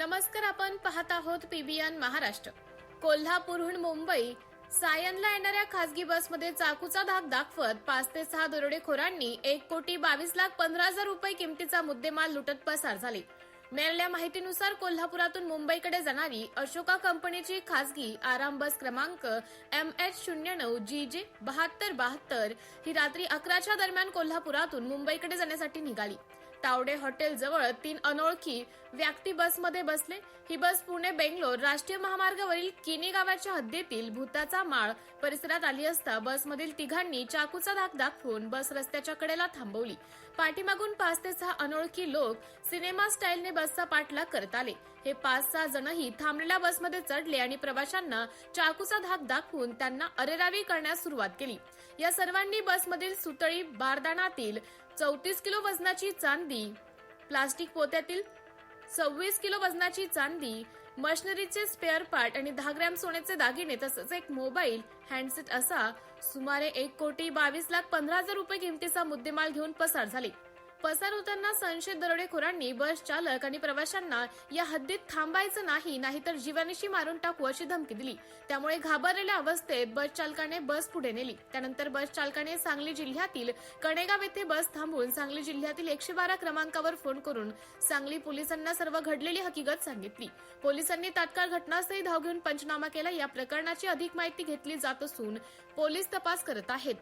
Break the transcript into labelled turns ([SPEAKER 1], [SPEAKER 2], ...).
[SPEAKER 1] नमस्कार आपण पाहत आहोत पीबीएन महाराष्ट्र. कोल्हापूरहून मुंबई सायनला येणाऱ्या खासगी बसमध्ये चाकूचा धाक दाखवत पाच ते सहा दरोडेखोरांनी एक कोटी बावीस लाख पंधरा हजार रुपये किमतीचा मुद्देमाल लुटत पसार झाले. मिळालेल्या माहितीनुसार कोल्हापुरातून मुंबईकडे जाणारी अशोका कंपनीची खासगी आराम बस क्रमांक एम एच शून्य नऊ जी जे बहात्तर बहात्तर ही रात्री अकराच्या दरम्यान कोल्हापुरातून मुंबईकडे जाण्यासाठी निघाली. तावडे हॉटेल जवळ तीन अनोळखी व्यक्ती बसमध्ये बसले. ही बस पुणे बेंगलोर राष्ट्रीय महामार्गावरील किनी गावाच्या हद्दीतील भूताचा माळ परिसरात आली असता बसमधील तिघांनी चाकूचा धाक दाखवून बस रस्त्याच्या कडेला थांबवली. पाठीमागून पाच ते सहा अनोळखी लोक सिनेमा स्टाईलने बसचा पाठलाग करत आले. हे पाच सहा जणही थांबलेल्या बसमध्ये चढले आणि प्रवाशांना चाकूचा धाक दाखवून त्यांना अरेरावी करण्यास सुरुवात केली. या सर्वांनी बसमधील सुतळी बारदानातील चौतीस किलो वजनाची चांदी. प्लास्टिक पोत्यातील सव्वीस किलो वजनाची चांदी मशिनरीचे स्पेअर पार्ट आणि दहा ग्रॅम सोन्याचे दागिने तसंच एक मोबाईल हँडसेट असा सुमारे एक कोटी बावीस लाख पंधरा हजार रुपये किमतीचा मुद्देमाल घेऊन पसार झाले. पसार होताना संशयित दरोडेखोरांनी बस चालक आणि प्रवाशांना या हद्दीत थांबायचं नाही नाहीतर जीवानिशी मारून टाकू अशी धमकी दिली. त्यामुळे घाबरलेल्या अवस्थेत बस चालकाने बस पुढे नेली. त्यानंतर बस चालकाने सांगली जिल्ह्यातील कणेगाव येथे बस थांबून सांगली जिल्ह्यातील एकशे बारा क्रमांकावर फोन करून सांगली पोलिसांना सर्व घडलेली हकीकत सांगितली. पोलिसांनी तात्काळ घटनास्थळी धाव घेऊन पंचनामा केला. या प्रकरणाची अधिक माहिती घेतली जात असून पोलीस तपास करत आहेत.